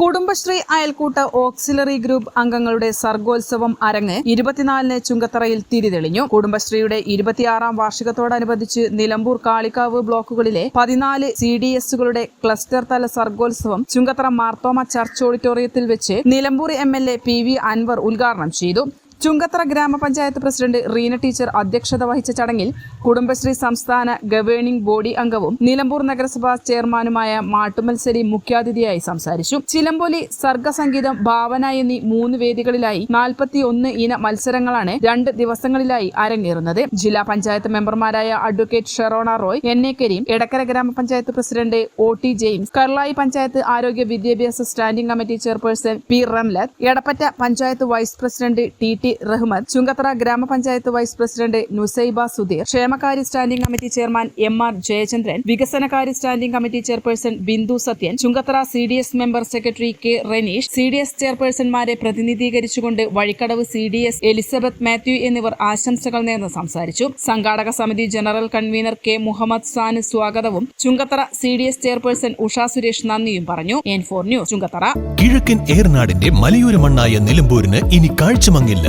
Kudumbashree അയൽക്കൂട്ട auxiliary group അംഗങ്ങളുടെ സർഗോത്സവം അരങ്ങ് ഇരുപത്തിനാലിന് ചുങ്കത്തറയിൽ തിരിതെളിഞ്ഞു. കുടുംബശ്രീയുടെ ഇരുപത്തിയാറാം വാർഷികത്തോടനുബന്ധിച്ച് നിലമ്പൂർ കാളിക്കാവ് ബ്ലോക്കുകളിലെ പതിനാല് സി ഡി എസുകളുടെ ക്ലസ്റ്റർ തല സർഗോത്സവം ചുങ്കത്തറ മാർത്തോമ ചർച്ച് ഓഡിറ്റോറിയത്തിൽ വെച്ച് Nilambur M L A P V Anvar ഉദ്ഘാടനം ചെയ്തു. ചുങ്കത്തറ ഗ്രാമപഞ്ചായത്ത് പ്രസിഡന്റ് റീന ടീച്ചർ അധ്യക്ഷത വഹിച്ച ചടങ്ങിൽ കുടുംബശ്രീ സംസ്ഥാന ഗവേണിംഗ് ബോഡി അംഗവും നിലമ്പൂർ നഗരസഭാ ചെയർമാനുമായ മാട്ടുമത്സരി മുഖ്യാതിഥിയായി സംസാരിച്ചു. ചിലമ്പൊലി സർഗസംഗീതം ഭാവന എന്നീ മൂന്ന് വേദികളിലായി നാൽപ്പത്തി ഒന്ന് ഇന മത്സരങ്ങളാണ് രണ്ട് ദിവസങ്ങളിലായി അരങ്ങേറുന്നത്. ജില്ലാ പഞ്ചായത്ത് മെമ്പർമാരായ advocate Sherona Roy N A Karim Edakkara grama panchayat president O T James Karulai panchayat ആരോഗ്യ വിദ്യാഭ്യാസ standing committee chairperson P Ramlath Edappatta panchayat vice president T T Rahmath Chungathara grama panchayat vice president Nusaiba Sudheer ക്ഷേമകാര്യ standing committee chairman M R Jayachandran വികസനകാര്യ standing committee chairperson Bindu Sathyan Chungathara C D S member secretary K Raneesh C D S ചെയർപേഴ്സൺമാരെ പ്രതിനിധീകരിച്ചുകൊണ്ട് Vazhikkadavu C D S Elizabeth Mathew എന്നിവർ ആശംസകൾ നേർന്ന് സംസാരിച്ചു. സംഘാടക സമിതി general convener K Muhammad സാന് സ്വാഗതവും Chungathara C D S chairperson Usha Suresh നന്ദിയും പറഞ്ഞു. N four news Chungathara. കിഴക്കൻ ഏർനാടിന്റെ മലയോര മണ്ണായ നിലമ്പൂരിന് ഇനി കാഴ്ചമങ്ങില്ല.